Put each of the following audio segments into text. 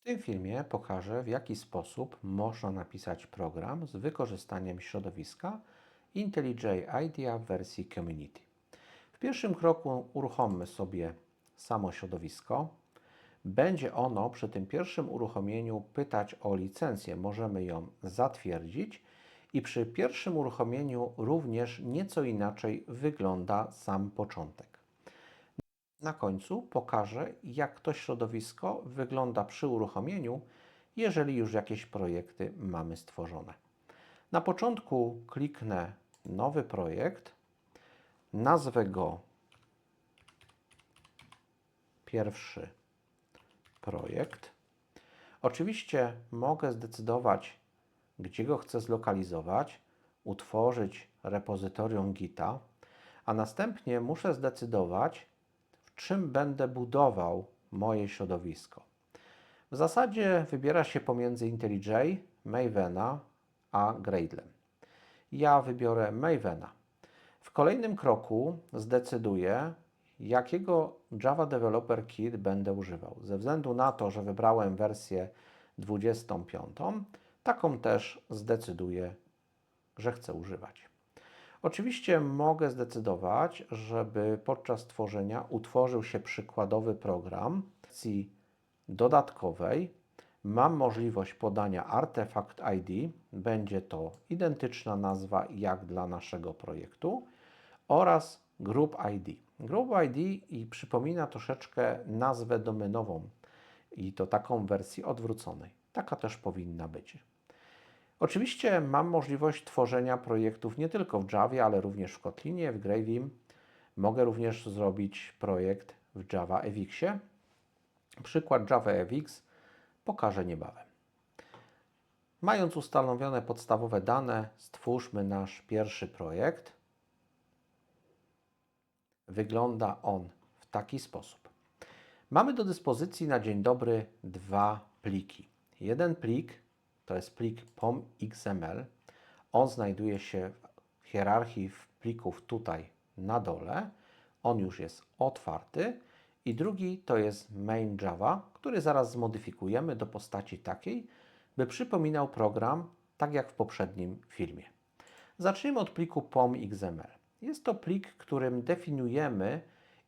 W tym filmie pokażę, w jaki sposób można napisać program z wykorzystaniem środowiska IntelliJ IDEA w wersji Community. W pierwszym kroku uruchommy sobie samo środowisko. Będzie ono przy tym pierwszym uruchomieniu pytać o licencję. Możemy ją zatwierdzić i przy pierwszym uruchomieniu również nieco inaczej wygląda sam początek. Na końcu pokażę, jak to środowisko wygląda przy uruchomieniu, jeżeli już jakieś projekty mamy stworzone. Na początku kliknę Nowy projekt, nazwę go Pierwszy projekt. Oczywiście mogę zdecydować, gdzie go chcę zlokalizować, utworzyć repozytorium Gita, a następnie muszę zdecydować, czym będę budował moje środowisko. W zasadzie wybiera się pomiędzy IntelliJ, Mavena a Gradlem. Ja wybiorę Mavena. W kolejnym kroku zdecyduję, jakiego Java Developer Kit będę używał. Ze względu na to, że wybrałem wersję 25, taką też zdecyduję, że chcę używać. Oczywiście mogę zdecydować, żeby podczas tworzenia utworzył się przykładowy program wersji dodatkowej. Mam możliwość podania artefakt ID, będzie to identyczna nazwa jak dla naszego projektu, oraz Group ID. Group ID i przypomina troszeczkę nazwę domenową i to taką wersji odwróconej. Taka też powinna być. Oczywiście mam możliwość tworzenia projektów nie tylko w Java, ale również w Kotlinie, w Gravim. Mogę również zrobić projekt w Java EVIXie. Przykład Java EVIX pokażę niebawem. Mając ustanowione podstawowe dane, stwórzmy nasz pierwszy projekt. Wygląda on w taki sposób. Mamy do dyspozycji na dzień dobry dwa pliki. Jeden plik to jest plik pom.xml. On znajduje się w hierarchii plików tutaj na dole. On już jest otwarty. I drugi to jest main Java, który zaraz zmodyfikujemy do postaci takiej, by przypominał program tak jak w poprzednim filmie. Zacznijmy od pliku pom.xml. Jest to plik, którym definiujemy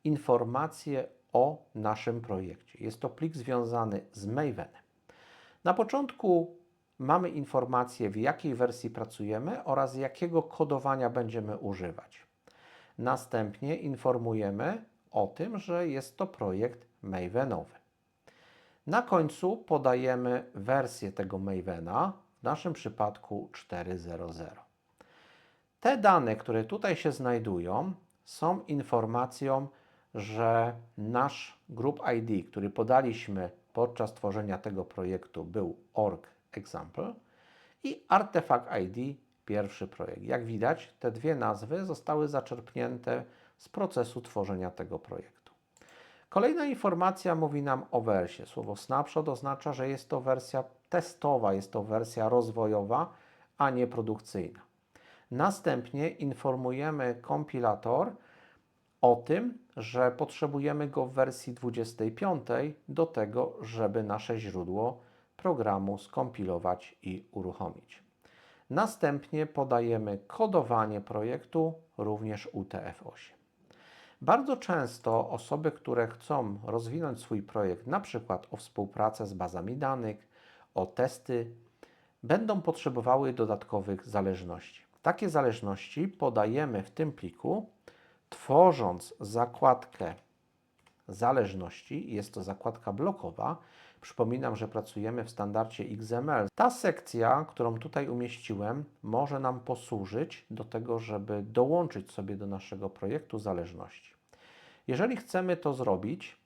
informacje o naszym projekcie. Jest to plik związany z Mavenem. Na początku mamy informację, w jakiej wersji pracujemy oraz jakiego kodowania będziemy używać. Następnie informujemy o tym, że jest to projekt Mavenowy. Na końcu podajemy wersję tego Mavena, w naszym przypadku 4.0.0. Te dane, które tutaj się znajdują, są informacją, że nasz group ID, który podaliśmy podczas tworzenia tego projektu, był org example i artefact ID pierwszy projekt. Jak widać, te dwie nazwy zostały zaczerpnięte z procesu tworzenia tego projektu. Kolejna informacja mówi nam o wersji. Słowo snapshot oznacza, że jest to wersja testowa, jest to wersja rozwojowa, a nie produkcyjna. Następnie informujemy kompilator o tym, że potrzebujemy go w wersji 25 do tego, żeby nasze źródło programu skompilować i uruchomić. Następnie podajemy kodowanie projektu również UTF-8. Bardzo często osoby, które chcą rozwinąć swój projekt, na przykład o współpracę z bazami danych, o testy, będą potrzebowały dodatkowych zależności. Takie zależności podajemy w tym pliku, tworząc zakładkę zależności. Jest to zakładka blokowa. Przypominam, że pracujemy w standardzie XML. Ta sekcja, którą tutaj umieściłem, może nam posłużyć do tego, żeby dołączyć sobie do naszego projektu zależności. Jeżeli chcemy to zrobić,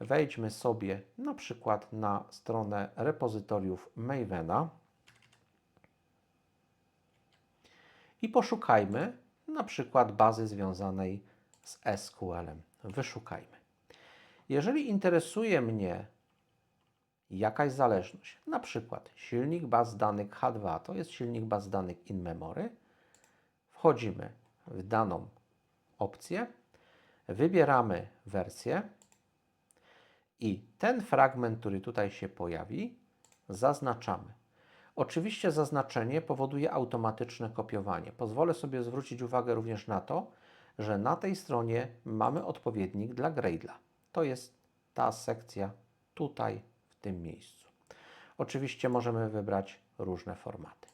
wejdźmy sobie na przykład na stronę repozytoriów Mavena i poszukajmy na przykład bazy związanej z SQL-em. Wyszukajmy. Jeżeli interesuje mnie jakaś zależność, na przykład silnik baz danych H2 to jest silnik baz danych in memory, wchodzimy w daną opcję, wybieramy wersję I ten fragment, który tutaj się pojawi, zaznaczamy. Oczywiście zaznaczenie powoduje automatyczne kopiowanie. Pozwolę sobie zwrócić uwagę również na to, że na tej stronie mamy odpowiednik dla Gradle'a. To jest ta sekcja tutaj, w tym miejscu. Oczywiście możemy wybrać różne formaty.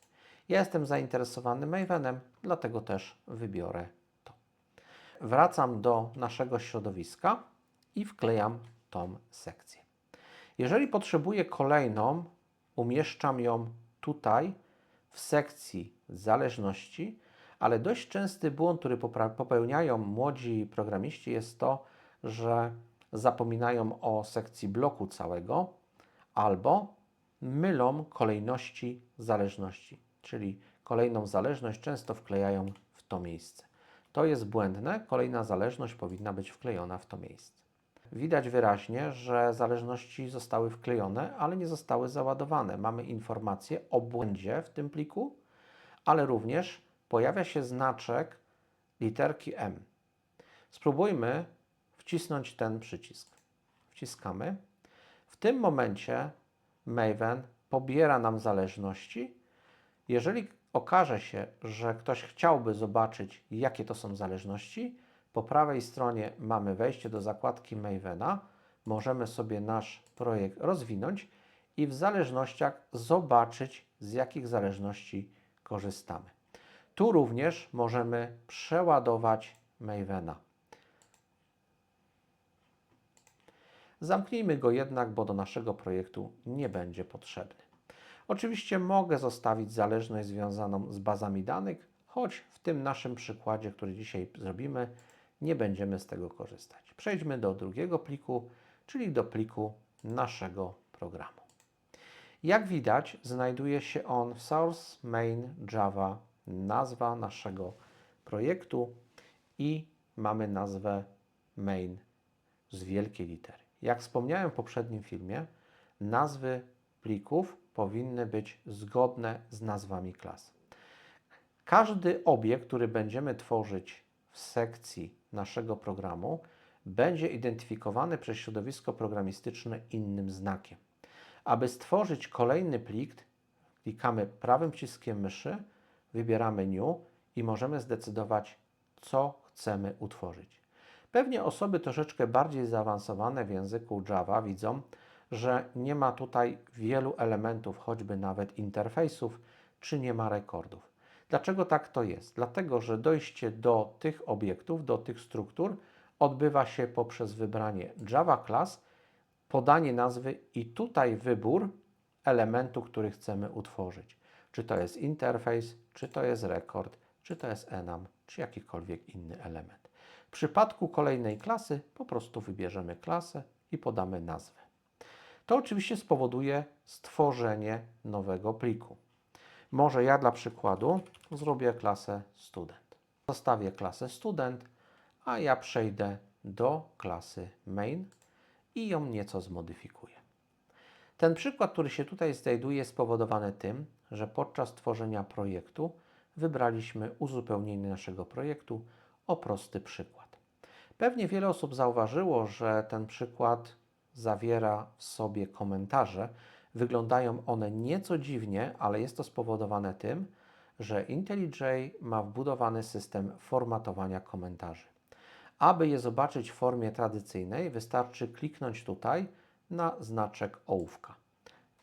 Ja jestem zainteresowany Mavenem, dlatego też wybiorę to. Wracam do naszego środowiska i wklejam tą sekcję. Jeżeli potrzebuję kolejną, umieszczam ją tutaj w sekcji zależności, ale dość częsty błąd, który popełniają młodzi programiści jest to, że zapominają o sekcji bloku całego albo mylą kolejności zależności, czyli kolejną zależność często wklejają w to miejsce. To jest błędne, kolejna zależność powinna być wklejona w to miejsce. Widać wyraźnie, że zależności zostały wklejone, ale nie zostały załadowane. Mamy informację o błędzie w tym pliku, ale również pojawia się znaczek literki M. Spróbujmy wcisnąć ten przycisk. Wciskamy. Tym momencie Maven pobiera nam zależności. Jeżeli okaże się, że ktoś chciałby zobaczyć, jakie to są zależności, po prawej stronie mamy wejście do zakładki Mavena. Możemy sobie nasz projekt rozwinąć i w zależnościach zobaczyć, z jakich zależności korzystamy. Tu również możemy przeładować Mavena. Zamknijmy go jednak, bo do naszego projektu nie będzie potrzebny. Oczywiście mogę zostawić zależność związaną z bazami danych, choć w tym naszym przykładzie, który dzisiaj zrobimy, nie będziemy z tego korzystać. Przejdźmy do drugiego pliku, czyli do pliku naszego programu. Jak widać, znajduje się on w source main Java, nazwa naszego projektu i mamy nazwę main z wielkiej litery. Jak wspomniałem w poprzednim filmie, nazwy plików powinny być zgodne z nazwami klas. Każdy obiekt, który będziemy tworzyć w sekcji naszego programu, będzie identyfikowany przez środowisko programistyczne innym znakiem. Aby stworzyć kolejny plik, klikamy prawym przyciskiem myszy, wybieramy New i możemy zdecydować, co chcemy utworzyć. Pewnie osoby troszeczkę bardziej zaawansowane w języku Java widzą, że nie ma tutaj wielu elementów, choćby nawet interfejsów, czy nie ma rekordów. Dlaczego tak to jest? Dlatego, że dojście do tych obiektów, do tych struktur odbywa się poprzez wybranie Java Class, podanie nazwy i tutaj wybór elementu, który chcemy utworzyć. Czy to jest interfejs, czy to jest rekord, czy to jest enum, czy jakikolwiek inny element. W przypadku kolejnej klasy po prostu wybierzemy klasę i podamy nazwę. To oczywiście spowoduje stworzenie nowego pliku. Może ja dla przykładu zrobię klasę student. Zostawię klasę student, a ja przejdę do klasy main i ją nieco zmodyfikuję. Ten przykład, który się tutaj znajduje, jest spowodowany tym, że podczas tworzenia projektu wybraliśmy uzupełnienie naszego projektu o prosty przykład. Pewnie wiele osób zauważyło, że ten przykład zawiera w sobie komentarze. Wyglądają one nieco dziwnie, ale jest to spowodowane tym, że IntelliJ ma wbudowany system formatowania komentarzy. Aby je zobaczyć w formie tradycyjnej, wystarczy kliknąć tutaj na znaczek ołówka.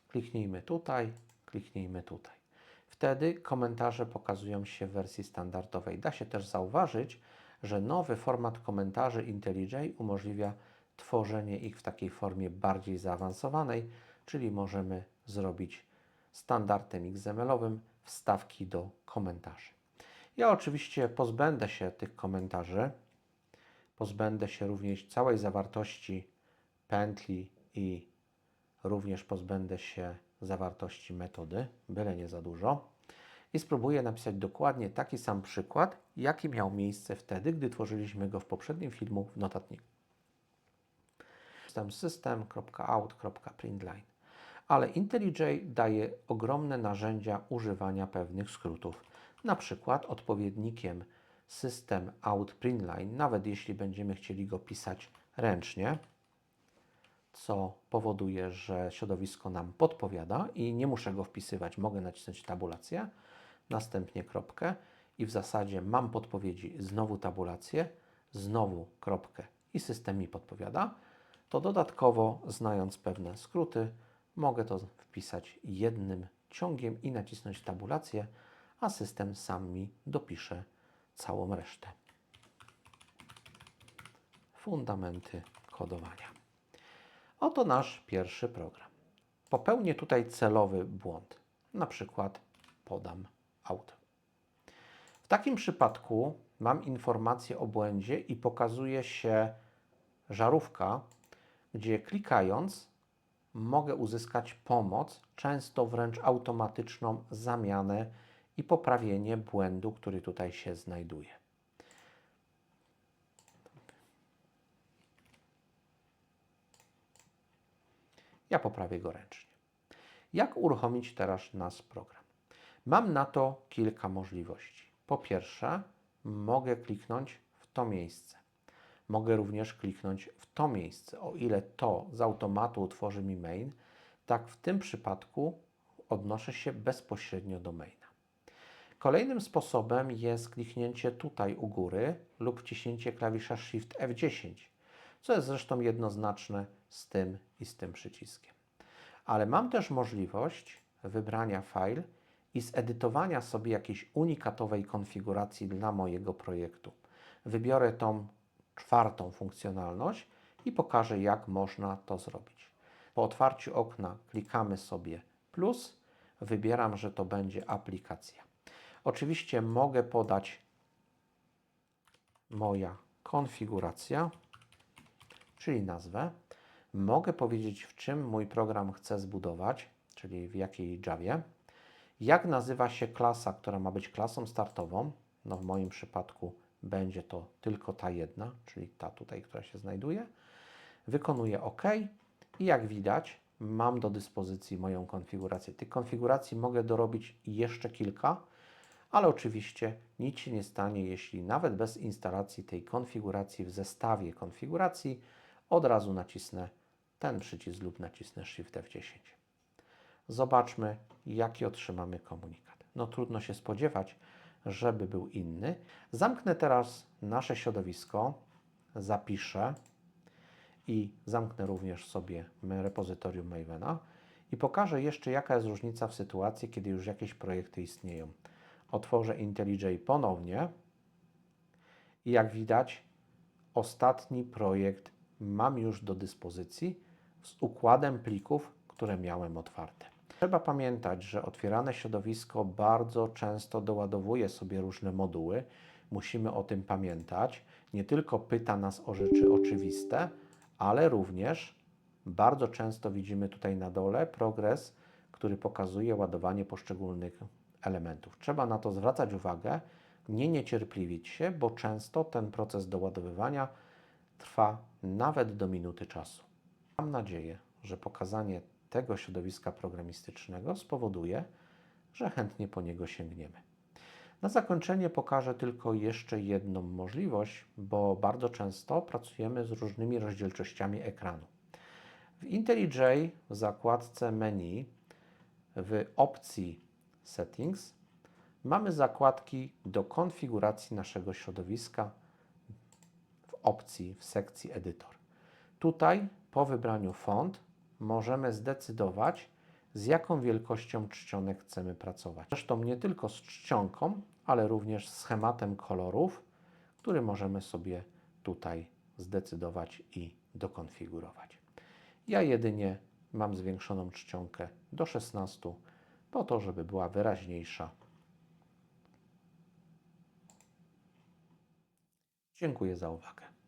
Kliknijmy tutaj, kliknijmy tutaj. Wtedy komentarze pokazują się w wersji standardowej. Da się też zauważyć, że nowy format komentarzy IntelliJ umożliwia tworzenie ich w takiej formie bardziej zaawansowanej, czyli możemy zrobić standardem XML-owym wstawki do komentarzy. Ja oczywiście pozbędę się tych komentarzy, pozbędę się również całej zawartości pętli i również pozbędę się zawartości metody, byle nie za dużo. I spróbuję napisać dokładnie taki sam przykład, jaki miał miejsce wtedy, gdy tworzyliśmy go w poprzednim filmu w notatniku. System system.out.println. Ale IntelliJ daje ogromne narzędzia używania pewnych skrótów. Na przykład odpowiednikiem system out println, nawet jeśli będziemy chcieli go pisać ręcznie, co powoduje, że środowisko nam podpowiada i nie muszę go wpisywać, mogę nacisnąć tabulację, następnie kropkę i w zasadzie mam podpowiedzi, znowu tabulację, znowu kropkę i system mi podpowiada, to dodatkowo, znając pewne skróty, mogę to wpisać jednym ciągiem i nacisnąć tabulację, a system sam mi dopisze całą resztę. Fundamenty kodowania. Oto nasz pierwszy program. Popełnię tutaj celowy błąd. Na przykład podam out. W takim przypadku mam informację o błędzie i pokazuje się żarówka, gdzie klikając mogę uzyskać pomoc, często wręcz automatyczną zamianę i poprawienie błędu, który tutaj się znajduje. Ja poprawię go ręcznie. Jak uruchomić teraz nasz program? Mam na to kilka możliwości. Po pierwsze, mogę kliknąć w to miejsce. Mogę również kliknąć w to miejsce. O ile to z automatu utworzy mi main, tak w tym przypadku odnoszę się bezpośrednio do maina. Kolejnym sposobem jest kliknięcie tutaj u góry lub wciśnięcie klawisza Shift F10, co jest zresztą jednoznaczne z tym i z tym przyciskiem. Ale mam też możliwość wybrania file i zedytowania sobie jakiejś unikatowej konfiguracji dla mojego projektu. Wybiorę tą czwartą funkcjonalność i pokażę, jak można to zrobić. Po otwarciu okna klikamy sobie plus, wybieram, że to będzie aplikacja. Oczywiście mogę podać moja konfiguracja, czyli nazwę. Mogę powiedzieć, w czym mój program chcę zbudować, czyli w jakiej Javie. Jak nazywa się klasa, która ma być klasą startową? No w moim przypadku będzie to tylko ta jedna, czyli ta tutaj, która się znajduje. Wykonuję OK i jak widać mam do dyspozycji moją konfigurację. Tych konfiguracji mogę dorobić jeszcze kilka, ale oczywiście nic się nie stanie, jeśli nawet bez instalacji tej konfiguracji w zestawie konfiguracji od razu nacisnę ten przycisk lub nacisnę Shift F10. Zobaczmy, jaki otrzymamy komunikat. No trudno się spodziewać, żeby był inny. Zamknę teraz nasze środowisko, zapiszę i zamknę również sobie repozytorium Mavena i pokażę jeszcze, jaka jest różnica w sytuacji, kiedy już jakieś projekty istnieją. Otworzę IntelliJ ponownie i jak widać, ostatni projekt mam już do dyspozycji z układem plików, które miałem otwarte. Trzeba pamiętać, że otwierane środowisko bardzo często doładowuje sobie różne moduły. Musimy o tym pamiętać. Nie tylko pyta nas o rzeczy oczywiste, ale również bardzo często widzimy tutaj na dole progres, który pokazuje ładowanie poszczególnych elementów. Trzeba na to zwracać uwagę, nie niecierpliwić się, bo często ten proces doładowywania trwa nawet do minuty czasu. Mam nadzieję, że pokazanie tego środowiska programistycznego spowoduje, że chętnie po niego sięgniemy. Na zakończenie pokażę tylko jeszcze jedną możliwość, bo bardzo często pracujemy z różnymi rozdzielczościami ekranu. W IntelliJ w zakładce menu w opcji Settings mamy zakładki do konfiguracji naszego środowiska w opcji w sekcji Edytor. Tutaj po wybraniu font możemy zdecydować, z jaką wielkością czcionek chcemy pracować. Zresztą nie tylko z czcionką, ale również schematem kolorów, który możemy sobie tutaj zdecydować i dokonfigurować. Ja jedynie mam zwiększoną czcionkę do 16 po to, żeby była wyraźniejsza. Dziękuję za uwagę.